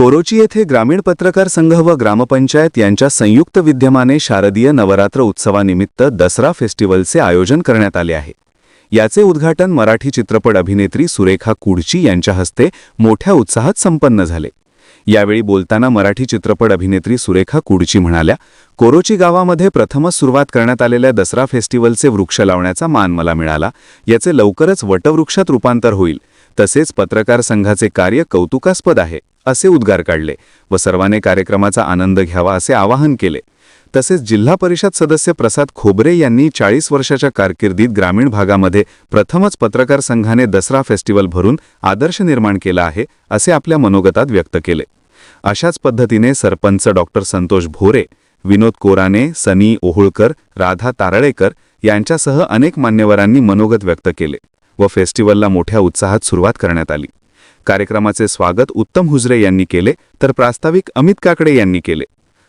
कोरोची येथे ग्रामीण पत्रकार संघ व ग्रामपंचायत यांच्या संयुक्त विद्यमाने शारदीय नवरात्र उत्सवानिमित्त दसरा फेस्टिवलचे आयोजन करण्यात आले आहे. याचे उद्घाटन मराठी चित्रपट अभिनेत्री सुरेखा कुडची यांच्या हस्ते मोठ्या उत्साहात संपन्न झाले. यावेळी बोलताना मराठी चित्रपट अभिनेत्री सुरेखा कुडची म्हणाल्या कोरोची गावामध्ये प्रथमच सुरुवात करण्यात आलेल्या दसरा फेस्टिवलचे वृक्ष लावण्याचा मान मला मिळाला. याचे लवकरच वटवृक्षात रूपांतर होईल. तसेच पत्रकार संघाचे कार्य कौतुकास्पद आहे. असे उद्गार काढले व सर्वांनी कार्यक्रमाचा आनंद घ्यावा असे आवाहन केले. तसेच जिल्हा परिषद सदस्य प्रसाद खोबरे यांनी चाळीस वर्षाच्या कारकिर्दीत ग्रामीण भागामध्ये प्रथमच पत्रकार संघाने दसरा फेस्टिवल भरून आदर्श निर्माण केला आहे असे आपल्या मनोगतात व्यक्त केले. अशाच पद्धतीने सरपंच डॉक्टर संतोष भोरे विनोद कोराने सनी ओहोळकर राधा तारळेकर यांच्यासह अनेक मान्यवरांनी मनोगत व्यक्त केले. व फेस्टिवलला मोठ्या उत्साहात सुरुवात करण्यात आली. कार्यक्रमाचे स्वागत उत्तम हुजरे यांनी केले तर प्रास्ताविक अमित काकडे यांनी केले.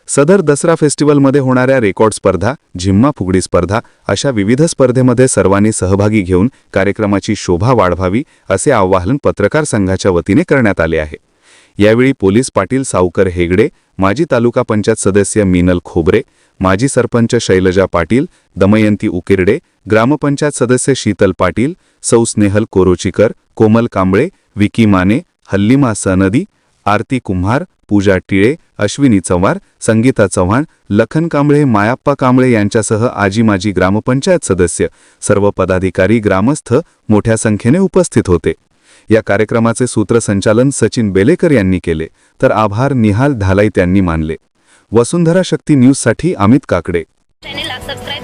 सदर दसरा फेस्टिवलमध्ये होणाऱ्या रेकॉर्ड स्पर्धा झिम्मा फुगडी स्पर्धा अशा विविध स्पर्धेमध्ये सर्वांनी सहभागी घेऊन कार्यक्रमाची शोभा वाढवावी असे आवाहन पत्रकार संघाच्या वतीने करण्यात आले आहे. यावेळी पोलीस पाटील सावकर हेगडे माजी तालुका पंचायत सदस्य मीनल खोबरे माजी सरपंच शैलजा पाटील दमयंती उकिरडे ग्रामपंचायत सदस्य शीतल पाटील सौ स्नेहल कोरोचीकर कोमल कांबळे विकी माने हल्लीमा सनदी आरती कुम्हार पूजा टिळे अश्विनी चव्हाण संगीता चव्हाण लखन कांबळे मायाप्पा कांबळे यांच्यासह आजी माजी ग्रामपंचायत सदस्य सर्व पदाधिकारी ग्रामस्थ मोठ्या संख्येने उपस्थित होते. या कार्यक्रमाचे सूत्रसंचालन सचिन बेलेकर यांनी केले. तर आभार निहाल धालाई त्यांनी मानले. वसुंधरा शक्ती न्यूजसाठी अमित काकडे. Channel subscribe